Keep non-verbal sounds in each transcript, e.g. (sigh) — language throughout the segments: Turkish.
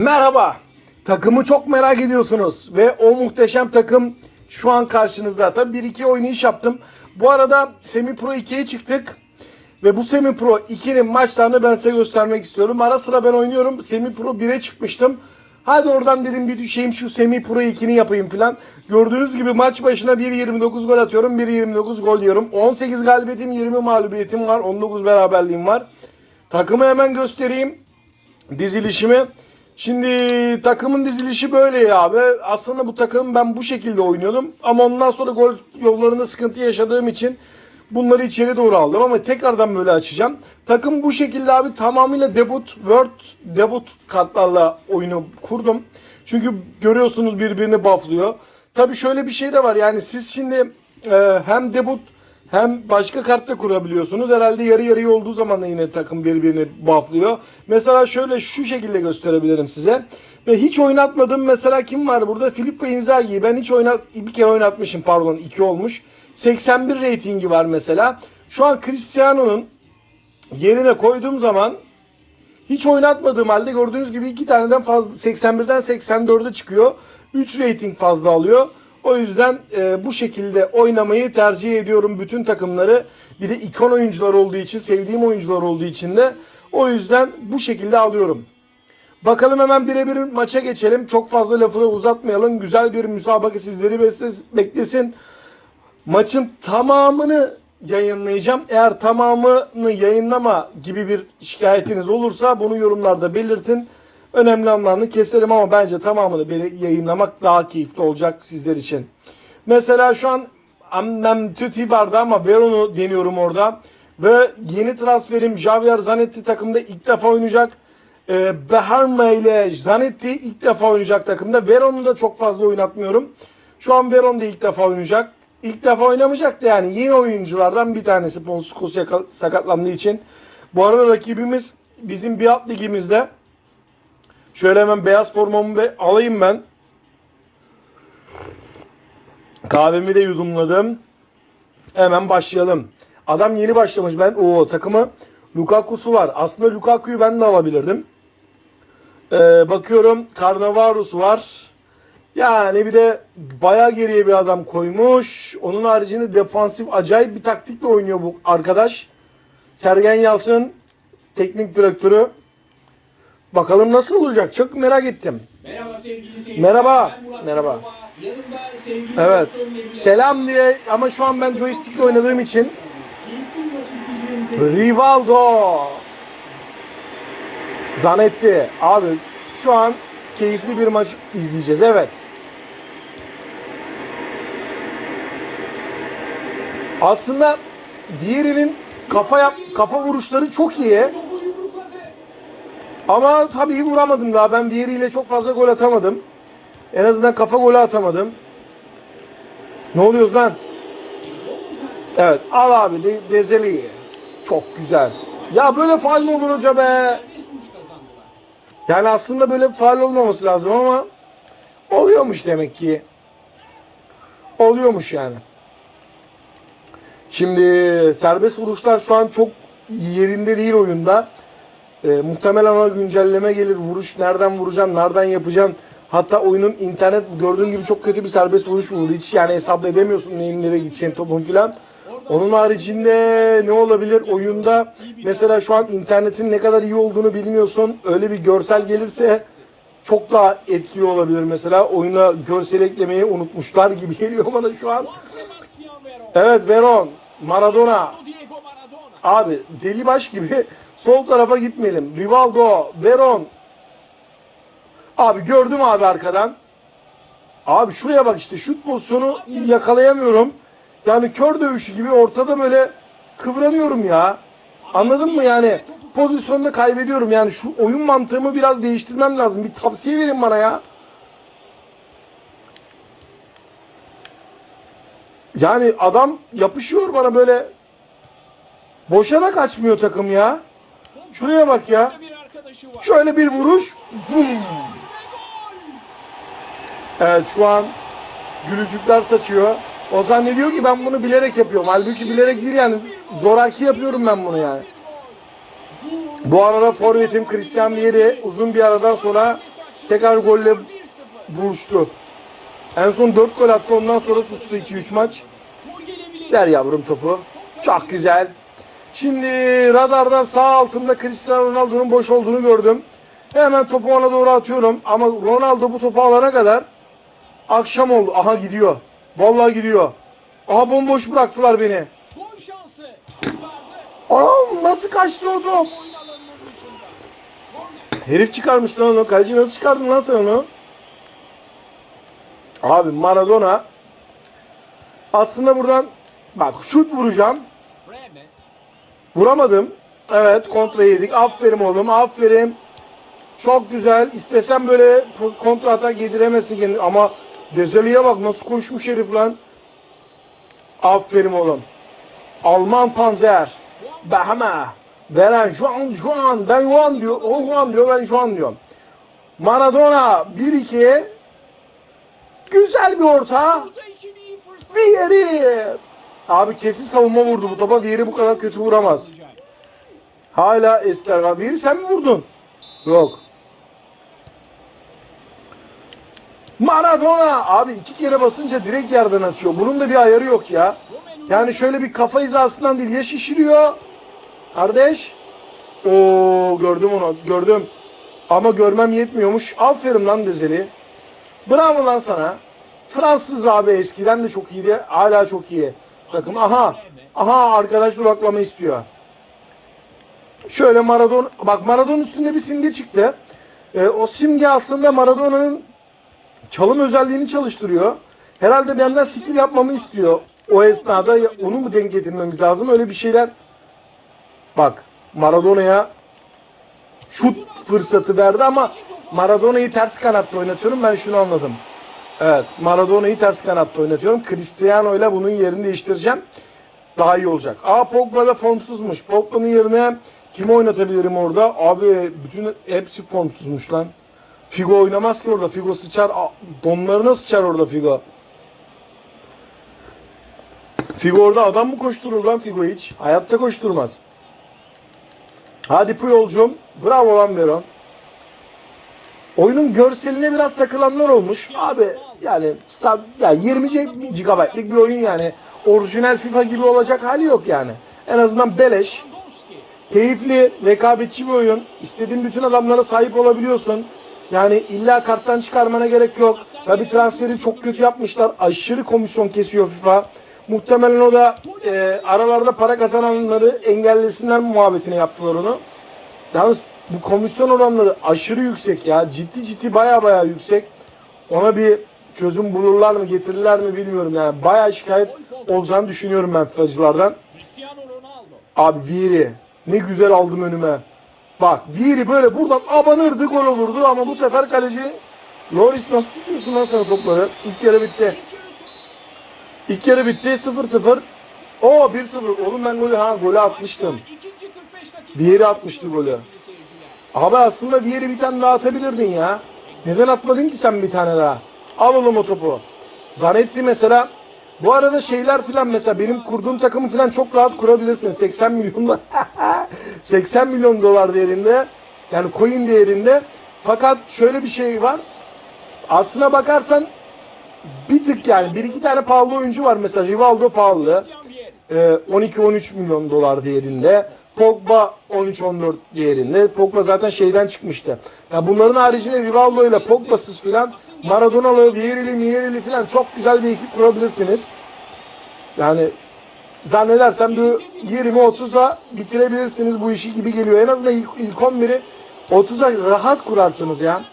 Merhaba. Takımı çok merak ediyorsunuz ve o muhteşem takım şu an karşınızda. Tabii 1-2 oynayış yaptım. Bu arada Semi Pro 2'ye çıktık. Ve bu Semi Pro 2'nin maçlarını ben size göstermek istiyorum. Ara sıra ben oynuyorum. Semi Pro 1'e çıkmıştım. Hadi oradan dedim bir düşeyim şu Semi Pro 2'ni yapayım filan. Gördüğünüz gibi maç başına 1.29 gol atıyorum. 1.29 gol diyorum. 18 galibiyetim 20 mağlubiyetim var. 19 beraberliğim var. Takımı hemen göstereyim dizilişimi. Şimdi takımın dizilişi böyle ya abi. Aslında bu takım ben bu şekilde oynuyordum. Ama ondan sonra gol yollarında sıkıntı yaşadığım için bunları içeri doğru aldım. Ama tekrardan böyle açacağım. Takım bu şekilde abi tamamıyla debut, word, debut kartlarla oyunu kurdum. Çünkü görüyorsunuz birbirini bufflıyor. Tabii şöyle bir şey de var. Yani siz şimdi e, hem debut hem başka kartla kurabiliyorsunuz. Herhalde yarı yarıya olduğu zaman da yine takım birbirini bufflıyor. Mesela şöyle şu şekilde gösterebilirim size. Ve hiç oynatmadım. Mesela kim var burada? Filippo Inzaghi'yi ben hiç oynat bir kere oynatmışım pardon. iki olmuş. 81 reytingi var mesela. Şu an Cristiano'nun yerine koyduğum zaman hiç oynatmadığım halde gördüğünüz gibi iki taneden fazla 81'den 84'e çıkıyor. 3 rating fazla alıyor. O yüzden e, bu şekilde oynamayı tercih ediyorum bütün takımları. Bir de ikon oyuncular olduğu için, sevdiğim oyuncular olduğu için de o yüzden bu şekilde alıyorum. Bakalım hemen birebir maça geçelim. Çok fazla lafı da uzatmayalım. Güzel bir müsabaka sizleri beklesin. Maçın tamamını yayınlayacağım. Eğer tamamını yayınlama gibi bir şikayetiniz olursa bunu yorumlarda belirtin. Önemli anlarını keserim ama bence tamamını bir yayınlamak daha keyifli olacak sizler için. Mesela şu an Amnem Tüti vardı ama Veron'u deniyorum orada. Ve yeni transferim Javier Zanetti takımda ilk defa oynayacak. Ee, Beharma ile Zanetti ilk defa oynayacak takımda. Veron'u da çok fazla oynatmıyorum. Şu an Veron da ilk defa oynayacak. İlk defa oynamayacak da yani yeni oyunculardan bir tanesi Ponsikos yaka- sakatlandığı için. Bu arada rakibimiz bizim bir alt ligimizde. Şöyle hemen beyaz formamı be- alayım ben. Kahvemi de yudumladım. Hemen başlayalım. Adam yeni başlamış. Ben o takımı Lukaku'su var. Aslında Lukaku'yu ben de alabilirdim. Ee, bakıyorum Carnavarus var. Yani bir de bayağı geriye bir adam koymuş. Onun haricinde defansif acayip bir taktikle oynuyor bu arkadaş. Sergen Yalçın teknik direktörü. Bakalım nasıl olacak? Çok merak ettim. Merhaba sevgili seyirciler. Merhaba. Merhaba. Yanımda sevgili Evet. Selam diye ama şu an ben joystickle oynadığım için Rivaldo Zanetti abi şu an keyifli bir maç izleyeceğiz evet. Aslında Vieri'nin kafa yap kafa vuruşları çok iyi. Ama tabii vuramadım daha. Ben Vieri ile çok fazla gol atamadım. En azından kafa golü atamadım. Ne oluyoruz lan? Evet al abi De Dezeli. Çok güzel. Ya böyle faal mi olur hoca be? Yani aslında böyle faal olmaması lazım ama oluyormuş demek ki. Oluyormuş yani. Şimdi serbest vuruşlar şu an çok yerinde değil oyunda. Ee, muhtemelen ona güncelleme gelir. Vuruş nereden vuracaksın, nereden yapacaksın. Hatta oyunun internet gördüğün gibi çok kötü bir serbest vuruş vurdu. Hiç yani hesap edemiyorsun neyin nereye gideceğini topun filan. Onun haricinde ne olabilir oyunda? Mesela şu an internetin ne kadar iyi olduğunu bilmiyorsun. Öyle bir görsel gelirse çok daha etkili olabilir mesela. Oyuna görsel eklemeyi unutmuşlar gibi (laughs) geliyor bana şu an. Evet Veron, Maradona. Abi deli baş gibi sol tarafa gitmeyelim. Rivaldo, Veron. Abi gördüm abi arkadan. Abi şuraya bak işte şut pozisyonu yakalayamıyorum. Yani kör dövüşü gibi ortada böyle kıvranıyorum ya. Anladın mı yani? Pozisyonda kaybediyorum. Yani şu oyun mantığımı biraz değiştirmem lazım. Bir tavsiye verin bana ya. Yani adam yapışıyor bana böyle Boşa da kaçmıyor takım ya. Şuraya bak ya. Şöyle bir vuruş. Vum. Evet şu an gülücükler saçıyor. O zannediyor ki ben bunu bilerek yapıyorum. Halbuki bilerek değil yani. Zoraki yapıyorum ben bunu yani. Bu arada forvetim Christian Vieri uzun bir aradan sonra tekrar golle 1-0. buluştu. En son 4 gol attı ondan sonra sustu 2-3 maç. Ver yavrum topu. Çok güzel. Şimdi radardan sağ altımda Cristiano Ronaldo'nun boş olduğunu gördüm. Hemen topu ona doğru atıyorum. Ama Ronaldo bu topu alana kadar akşam oldu. Aha gidiyor. Vallahi gidiyor. Aha bomboş bıraktılar beni. Anam nasıl kaçtı o top? Herif çıkarmış lan onu. Kaleci nasıl çıkardın lan sen onu? Abi Maradona aslında buradan bak şut vuracağım. Vuramadım. Evet kontra yedik. Aferin oğlum aferin. Çok güzel. İstesem böyle kontra atak yediremezsin kendini. Ama Dezeli'ye bak nasıl koşmuş herif lan. Aferin oğlum. Alman panzer. Bahama. Veren Juan Juan. Ben Juan diyor. O Juan diyor ben Juan diyorum. Maradona 1-2. Güzel bir orta. Orta Abi kesin savunma vurdu bu topa. Vieri bu kadar kötü vuramaz. Hala Ester var. Vieri sen mi vurdun? Yok. Maradona. Abi iki kere basınca direkt yerden açıyor. Bunun da bir ayarı yok ya. Yani şöyle bir kafa hizasından değil. Ya şişiriyor. Kardeş. Oo gördüm onu. Gördüm. Ama görmem yetmiyormuş. Aferin lan Dezeli. Bravo lan sana. Fransız abi eskiden de çok iyiydi. Hala çok iyi. Takım aha. Aha arkadaş duraklama istiyor. Şöyle Maradona bak Maradona üstünde bir simge çıktı. Ee, o simge aslında Maradona'nın çalım özelliğini çalıştırıyor. Herhalde benden skill yapmamı istiyor. O esnada onu mu denk getirmemiz lazım? Öyle bir şeyler. Bak Maradona'ya şut fırsatı verdi ama Maradona'yı ters kanatta oynatıyorum. Ben şunu anladım. Evet Maradona'yı ters kanatta oynatıyorum. Cristiano ile bunun yerini değiştireceğim. Daha iyi olacak. Aa Pogba da formsuzmuş. Pogba'nın yerine kimi oynatabilirim orada? Abi bütün hepsi formsuzmuş lan. Figo oynamaz ki orada. Figo sıçar. Donlarına sıçar orada Figo. Figo orada adam mı koşturur lan Figo hiç? Hayatta koşturmaz. Hadi Puyol'cum. Bravo lan Veron. Oyunun görseline biraz takılanlar olmuş. Abi yani sta- ya 20 GB'lık bir oyun yani. Orijinal FIFA gibi olacak hali yok yani. En azından beleş. Keyifli, rekabetçi bir oyun. İstediğin bütün adamlara sahip olabiliyorsun. Yani illa karttan çıkarmana gerek yok. Tabi transferi çok kötü yapmışlar. Aşırı komisyon kesiyor FIFA. Muhtemelen o da e, aralarda para kazananları engellesinler muhabbetini yaptılar onu. Yalnız bu komisyon oranları aşırı yüksek ya. Ciddi ciddi baya baya yüksek. Ona bir çözüm bulurlar mı getirirler mi bilmiyorum yani. Baya şikayet olacağını düşünüyorum ben FIFA'cılardan. Abi Vieri ne güzel aldım önüme. Bak Vieri böyle buradan abanırdı gol olurdu ama bu sefer kaleci Loris nasıl tutuyorsun lan sen topları? İlk yarı bitti. İlk yarı bitti 0-0. Oo 1-0. Oğlum ben golü ha golü atmıştım. İkinci 45 dakika. Vieri atmıştı golü. Abi aslında Vieri bir tane daha atabilirdin ya. Neden atmadın ki sen bir tane daha? Al oğlum o topu. Zanetti mesela bu arada şeyler filan mesela benim kurduğum takımı filan çok rahat kurabilirsin. 80 milyon dolar. (laughs) 80 milyon dolar değerinde. Yani coin değerinde. Fakat şöyle bir şey var. Aslına bakarsan bir tık yani bir iki tane pahalı oyuncu var mesela Rivaldo pahalı. Christian Vieri. Ee, 12-13 milyon dolar değerinde. Pogba 13-14 değerinde. Pogba zaten şeyden çıkmıştı. Ya bunların haricinde Rivaldo ile Pogba'sız filan Maradona'lı, Vieri'li, Mieri'li filan çok güzel bir ekip kurabilirsiniz. Yani zannedersem bir 20-30'a bitirebilirsiniz bu işi gibi geliyor. En azından ilk, ilk 11'i 30'a rahat kurarsınız ya.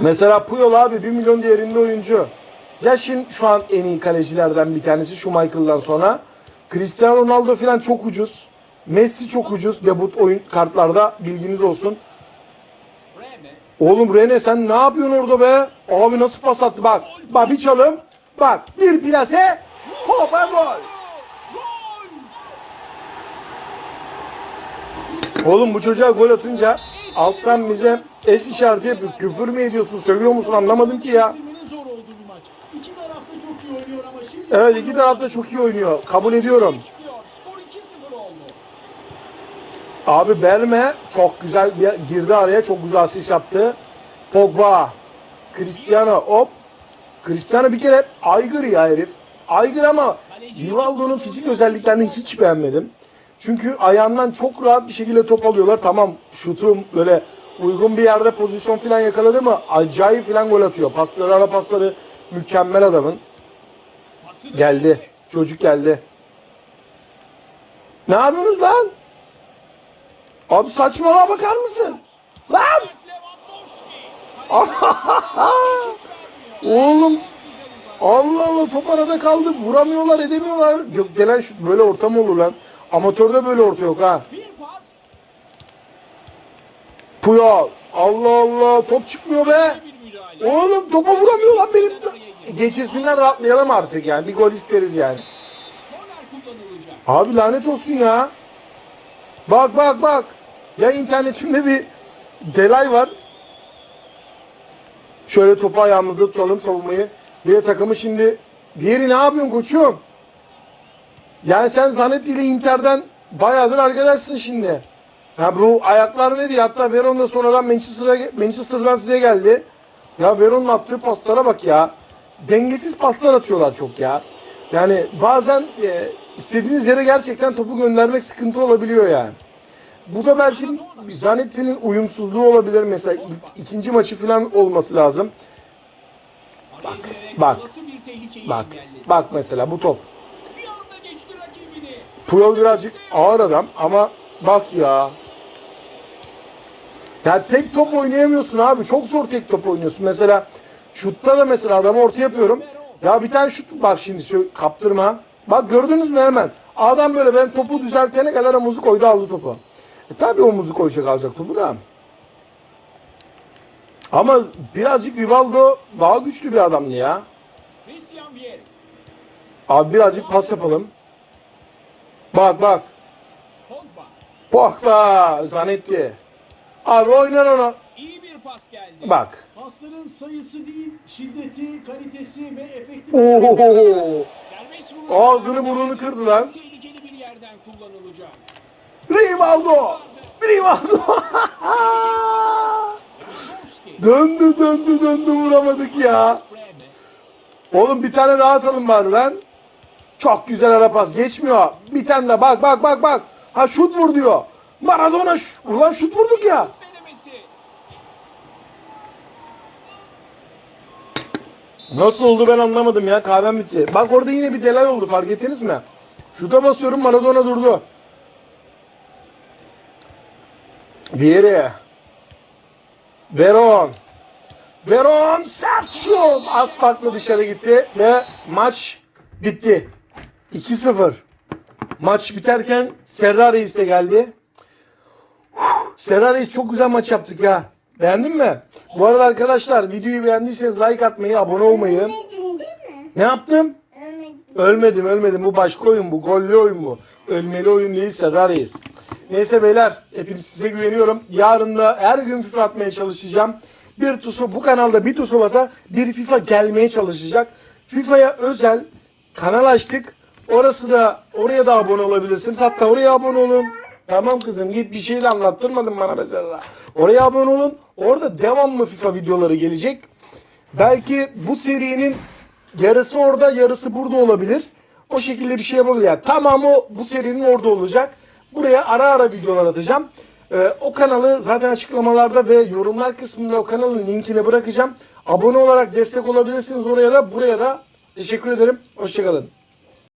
Mesela Puyol abi 1 milyon değerinde oyuncu. Yaşın şu an en iyi kalecilerden bir tanesi şu Michael'dan sonra. Cristiano Ronaldo falan çok ucuz. Messi çok ucuz debut oyun kartlarda bilginiz olsun. Oğlum Rene sen ne yapıyorsun orada be? Abi nasıl pas attı bak. Bak bir çalım. Bak bir plase. Hopa gol. Oğlum bu çocuğa gol atınca alttan bize es işareti yapıyor. Küfür mü ediyorsun, sövüyor musun anlamadım ki ya. Kesilmenin zor olduğu bir maç. İki taraf da çok iyi oynuyor ama şimdi Evet iki taraf da çok iyi oynuyor. Kabul ediyorum. çıkıyor. Skor 2-0 oldu. Abi Berme çok güzel bir girdi araya çok güzel asist yaptı. Pogba. Cristiano hop. Cristiano bir kere aygır ya herif. Aygır ama Rivaldo'nun fizik özelliklerini hiç beğenmedim. Çünkü ayağından çok rahat bir şekilde top alıyorlar. Tamam şutum böyle uygun bir yerde pozisyon falan yakaladı mı acayip falan gol atıyor. Pasları ara pasları mükemmel adamın. Geldi. Çocuk geldi. Ne yapıyorsunuz lan? Abi saçmalığa bakar mısın? Lan! (laughs) Oğlum Allah Allah top arada kaldı. Vuramıyorlar edemiyorlar. Gökdelen şut böyle orta mı olur lan? Amatörde böyle orta yok ha. Puyol. Allah Allah top çıkmıyor be. Oğlum topa vuramıyor lan benim. Geçesinden rahatlayalım artık yani. Bir gol isteriz yani. Abi lanet olsun ya. Bak bak bak. Ya internetimde bir delay var. Şöyle topu ayağımızda tutalım savunmayı. Bir takımı şimdi diğeri ne yapıyorsun koçum? Yani sen Zanetti ile Inter'den bayağıdır arkadaşsın şimdi. Ya bu ayaklar ne diye hatta Veron da sonradan Manchester'a, Manchester'dan size geldi. Ya Veron'un attığı paslara bak ya. Dengesiz paslar atıyorlar çok ya. Yani bazen e, istediğiniz yere gerçekten topu göndermek sıkıntı olabiliyor yani. Bu da belki Zanetti'nin uyumsuzluğu olabilir mesela ilk- ikinci maçı falan olması lazım. Bak. bak, Bak, bak mesela bu top. Puyol birazcık ağır adam ama bak ya. Ya tek top oynayamıyorsun abi. Çok zor tek top oynuyorsun. Mesela şutta da mesela adamı orta yapıyorum. Ya bir tane şut bak şimdi kaptırma. Bak gördünüz mü hemen. Adam böyle ben topu düzeltene kadar omuzu koydu aldı topu. E tabi omuzu koyacak alacak topu da. Ama birazcık Rivaldo daha güçlü bir adamdı ya. Abi birazcık pas yapalım. Bak bak. Pogba. Zanetti. Abi oynar onu. Pas geldi. Bak. Pasların sayısı değil, şiddeti, kalitesi ve efektif. Oo. Serbest vuruş. Ağzını burnunu kırdı lan. Tehlikeli bir yerden kullanılacak. Rivaldo. Rivaldo. (laughs) Döndü döndü döndü vuramadık ya. Oğlum bir tane daha atalım bari lan. Çok güzel ara pas. Geçmiyor. Bir tane de bak bak bak bak. Ha şut vur diyor. Maradona ş- Ulan şut vurduk ya. Nasıl oldu ben anlamadım ya. Kahvem bitti. Bak orada yine bir delay oldu fark ettiniz mi? Şuta basıyorum Maradona durdu. Vieri. Veron. Veron şut. Az farklı dışarı gitti ve maç bitti. 2-0. Maç biterken Serra Reis de geldi. Serra Reis çok güzel maç yaptık ya. Beğendin mi? Bu arada arkadaşlar videoyu beğendiyseniz like atmayı, abone olmayı. Ölmedin değil mi? Ne yaptım? Ölmedin. Ölmedim ölmedim. Bu başka oyun bu. Gollü oyun bu. Ölmeli oyun değil Serra Reis. Neyse beyler hepiniz size güveniyorum. Yarın da her gün FIFA atmaya çalışacağım. Bir tusu bu kanalda bir tusu basa bir FIFA gelmeye çalışacak. FIFA'ya özel kanal açtık. Orası da oraya da abone olabilirsiniz. Hatta oraya abone olun. Tamam kızım git bir şey de anlattırmadın bana mesela. Oraya abone olun. Orada devamlı FIFA videoları gelecek. Belki bu serinin yarısı orada yarısı burada olabilir. O şekilde bir şey yapabilir. Yani tamamı bu serinin orada olacak. Buraya ara ara videolar atacağım. Ee, o kanalı zaten açıklamalarda ve yorumlar kısmında o kanalın linkini bırakacağım. Abone olarak destek olabilirsiniz oraya da buraya da. Teşekkür ederim. Hoşçakalın.